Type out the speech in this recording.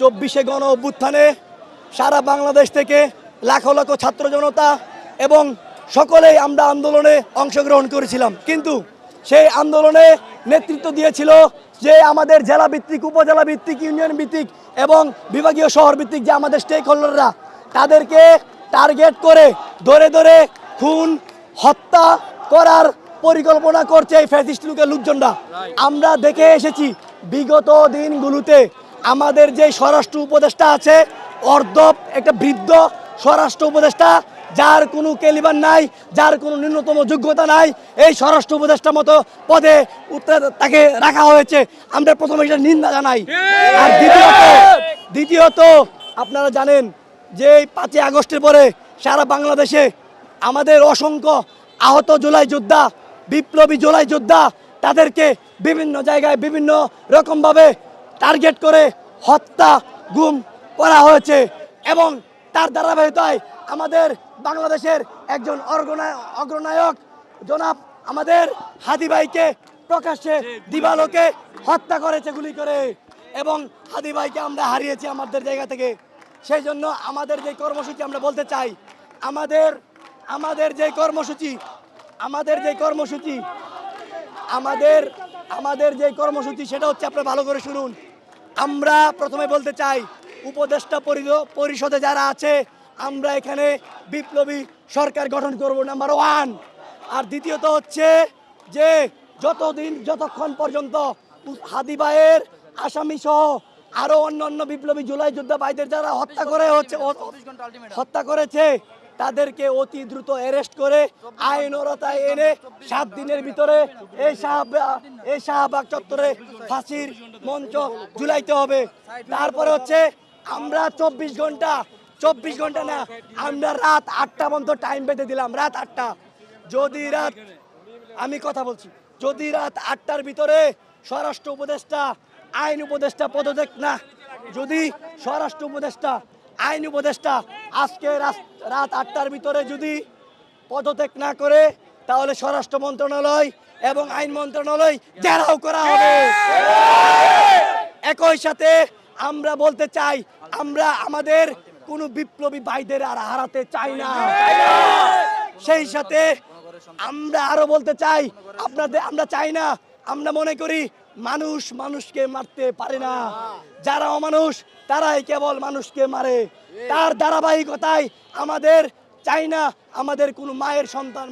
চব্বিশে গণ অভ্যুত্থানে সারা বাংলাদেশ থেকে লাখো লাখো ছাত্র জনতা এবং সকলেই আমরা আন্দোলনে অংশগ্রহণ করেছিলাম। কিন্তু সেই আন্দোলনে নেতৃত্ব দিয়েছিল যে আমাদের জেলা ভিত্তিক, উপজেলা ভিত্তিক, ইউনিয়ন ভিত্তিক এবং বিভাগীয় শহর ভিত্তিক যে আমাদের স্টেক হোল্ডাররা তাদেরকে টার্গেট করে ধরে ধরে খুন, হত্যা করার পরিকল্পনা করছে এই ফ্যাসিস্ট লুকের লোকজনরা আমরা দেখে এসেছি, বিগত দিনগুলোতে আমাদের যে স্বরাষ্ট্র উপদেষ্টা আছে অর্ধব একটা বৃদ্ধ স্বরাষ্ট্র উপদেষ্টা যার কোনো কেলিবার নাই যার কোনো ন্যূনতম যোগ্যতা নাই এই স্বরাষ্ট্র উপদেষ্টা মতো পদে তাকে রাখা হয়েছে। আমরা প্রথমে এটা নিন্দা জানাই। আর দ্বিতীয়ত দ্বিতীয়ত আপনারা জানেন যে এই পাঁচই আগস্টের পরে সারা বাংলাদেশে আমাদের অসংখ্য আহত জুলাই যোদ্ধা বিপ্লবী জুলাই যোদ্ধা তাদেরকে বিভিন্ন জায়গায় বিভিন্ন রকমভাবে টার্গেট করে হত্যা, গুম করা হয়েছে এবং তার ধারাবাহিকতায় আমাদের বাংলাদেশের একজন অগ্রনায়ক জনাব আমাদের হাদি ভাইকে প্রকাশ্যে দিবালোকে হত্যা করেছে গুলি করে এবং হাদি ভাইকে আমরা হারিয়েছি আমাদের জায়গা থেকে। সেই জন্য আমাদের যে কর্মসূচি আমরা বলতে চাই, আমাদের আমাদের যে কর্মসূচি, আমাদের যে কর্মসূচি, আমাদের আমাদের যে কর্মসূচি সেটা হচ্ছে আপনারা ভালো করে শুনুন। আমরা প্রথমে বলতে চাই উপদেষ্টা পরিষদে যারা আছে আমরা এখানে বিপ্লবী সরকার গঠন করব নাম্বার ওয়ান আর দ্বিতীয়ত হচ্ছে যে যতদিন যতক্ষণ পর্যন্ত উ- হাদি ভাইয়ের আসামি সহ আরও অন্য অন্য বিপ্লবী জুলাই যোদ্ধা ভাইদের যারা হত্যা করে হচ্ছে হত্যা করেছে তাদেরকে অতি দ্রুত অ্যারেস্ট করে আইনরতায় এনে সাত দিনের ভিতরে এই শাহবাগ এই শাহবাগ চত্বরে ফাঁসির মঞ্চ ঝুলাইতে হবে। তারপরে হচ্ছে আমরা চব্বিশ ঘণ্টা চব্বিশ ঘণ্টা না, আমরা রাত আটটা পর্যন্ত টাইম বেঁধে দিলাম, রাত আটটা। যদি রাত, আমি কথা বলছি, যদি রাত আটটার ভিতরে স্বরাষ্ট্র উপদেষ্টা, আইন উপদেষ্টা পদত্যাগ না, যদি স্বরাষ্ট্র উপদেষ্টা, আইন উপদেষ্টা আজকে রাত আটটার ভিতরে যদি পদত্যাগ না করে, তাহলে স্বরাষ্ট্র মন্ত্রণালয় এবং আইন মন্ত্রণালয় জেরাও করা হবে। একই সাথে আমরা বলতে চাই, আমরা আমাদের কোনো বিপ্লবী ভাইদের আর হারাতে চাই না। সেই সাথে আমরা আরও বলতে চাই, আপনাদের, আমরা চাই না আমরা মনে করি মানুষ মানুষকে মারতে পারে না। যারা অমানুষ তারাই কেবল মানুষকে মারে। তার ধারাবাহিকতায় আমাদের চাই না আমাদের কোনো মায়ের সন্তান